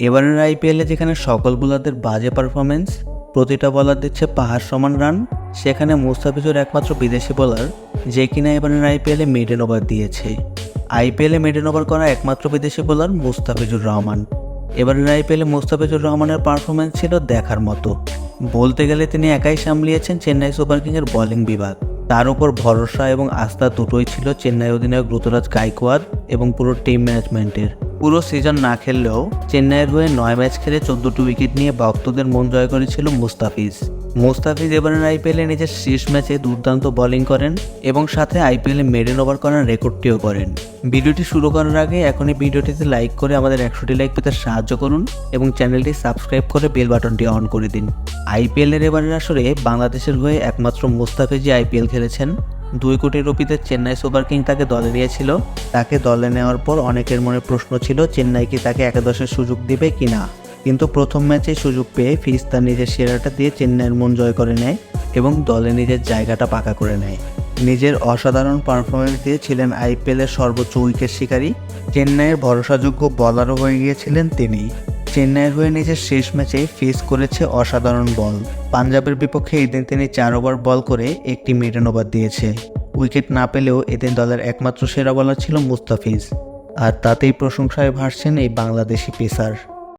এবারের আইপিএলে যেখানে সকল বোলারদের বাজে পারফরমেন্স প্রতিটা বলার দিচ্ছে পাহাড় সমান রান সেখানে মুস্তাফিজুর একমাত্র বিদেশি বোলার যে কিনা এবারের আইপিএলে মিডেন ওভার দিয়েছে। আইপিএলে মিডেন ওভার করা একমাত্র বিদেশি বোলার মুস্তাফিজুর রহমান। এবারের আইপিএলে মুস্তাফিজুর রহমানের পারফরমেন্স ছিল দেখার মতো। বলতে গেলে তিনি একাই সামলিয়েছেন চেন্নাই সুপার কিংয়ের বোলিং বিভাগ। তার উপর ভরসা এবং আস্থা দুটোই ছিল চেন্নাই অধিনায়ক ঋতুরাজ গাইকোয়াদ এবং পুরো টিম ম্যানেজমেন্টের পুরো সিজন না খেললেও চেন্নাইয়ের হয়ে নয় ম্যাচ খেলে চোদ্দটি উইকেট নিয়ে ভক্তদের মন জয় করেছিল মুস্তাফিজ। মুস্তাফিজ এবারের আইপিএলে নিজের শেষ ম্যাচে দুর্দান্ত বোলিং করেন এবং সাথে আইপিএলে মেডেন ওভার করার রেকর্ডটিও করেন। ভিডিওটি শুরু করার আগে এখনই ভিডিওটিতে লাইক করে আমাদের একশোটি লাইক পেতে সাহায্য করুন এবং চ্যানেলটি সাবস্ক্রাইব করে বেল বাটনটি অন করে দিন। আইপিএলের এবারের আসরে বাংলাদেশের হয়ে একমাত্র মুস্তাফিজই আইপিএল খেলেছেন। দুই কোটি রুপিতে চেন্নাই সুপার কিং তাকে দলে নিয়েছিল। তাকে দলে নেওয়ার পর অনেকের মনে প্রশ্ন ছিল, চেন্নাই কি তাকে একাদশের সুযোগ দিবে কি না? কিন্তু প্রথম ম্যাচে সুযোগ পেয়ে ফিজ তার নিজের সেরাটা দিয়ে চেন্নাইয়ের মন জয় করে নেয় এবং দলে নিজের জায়গাটা পাকা করে নেয়। নিজের অসাধারণ পারফরমেন্স দিয়ে ছিলেন আইপিএলের সর্বোচ্চ উইকেট শিকারী। চেন্নাইয়ের ভরসাযোগ্য বলারও হয়ে গিয়েছিলেন তিনি। চেন্নাইয়ের হয়ে নিজের শেষ ম্যাচে ফেস করেছে অসাধারণ বল। পাঞ্জাবের বিপক্ষে এদিন তিনি চার ওভার বল করে একটি মিডন ওভার দিয়েছে। উইকেট না পেলেও এদিন দলের একমাত্র সেরা বলার ছিল মুস্তাফিজ। আর তাতেই প্রশংসায় ভাসছেন এই বাংলাদেশি পেসার।